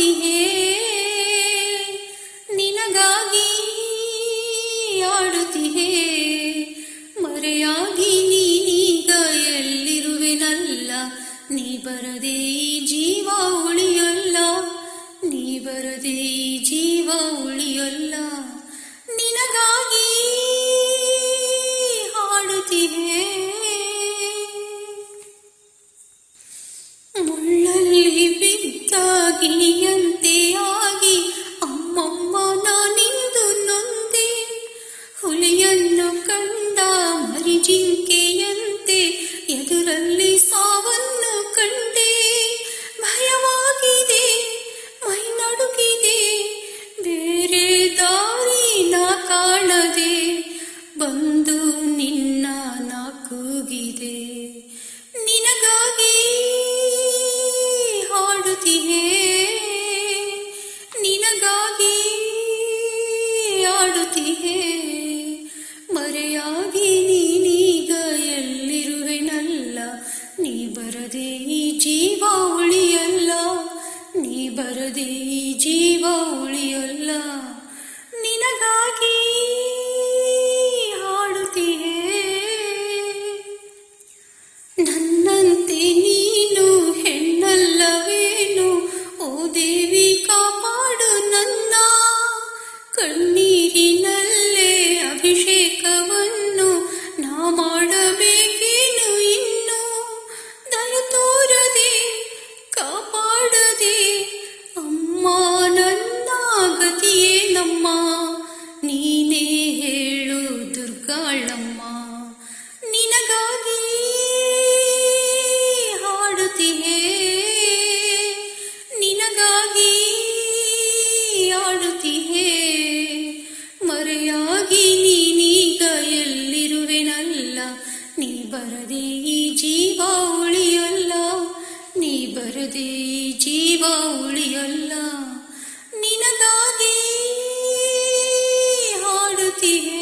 ಹಾಡುತ್ತಿಹೇ ನಿನಗಾಗಿ ಆಡುತ್ತಿಯೇ ಮರೆಯಾಗಿ ನೀನೀಗ ಎಲ್ಲಿರುವೆನಲ್ಲ ನೀ ಬರದೆ ಮುಳ್ಳಲ್ಲಿ ಬಿದ್ದ ಗಿಳಿಯಂತೆ ಆಗಿ ಅಮ್ಮಮ್ಮ ನಾನಿಂದು ನೊಂದೆ. ಹುಲಿಯನ್ನು ಕಂಡ ಮರಿಜಿಂಕೆಯಂತೆ ಎದುರಲ್ಲಿ ಸಾವನ್ನು ಕಂಡೆ. ಭಯವಾಗಿದೆ, ಮೈ ನಡುಗಿದೆ, ಬೇರೆ ದಾರಿ ನಾ ಕಾಣದೆ. ಬಂದು ನಿನ್ನ ನಾ ಕೂಗಿದೆ. ನಿನಗಾಗಿ ಬರದೆ ಜೀವ ಉಳಿಯಲ್ಲ ನಿನಗಾಗಿ ಹಾಡುತ್ತೀಯೇ ನನ್ನಂತೆ ನೀನು ಹೆಣ್ಣಲ್ಲವೇನು? ಓ ದೇವಿ, ಕಾಪಾಡು ನನ್ನ ಕಣ್ಣೀರಿನಲ್ಲೇ ಅಭಿಷೇಕವನ್ನು ನಾ ಆಡುತ್ತಿಹೇ ಮರೆಯಾಗಿ ನೀನೀಗ ಎಲ್ಲಿರುವೆನಲ್ಲ? ನೀ ಬರದೆ ಈ ಜೀವ ಉಳಿಯಲ್ಲ. ನೀ ಬರದೆ ಈ ಜೀವ ಉಳಿಯಲ್ಲ. ನಿನಗಾಗಿ ಹಾಡುತ್ತಿಹೇ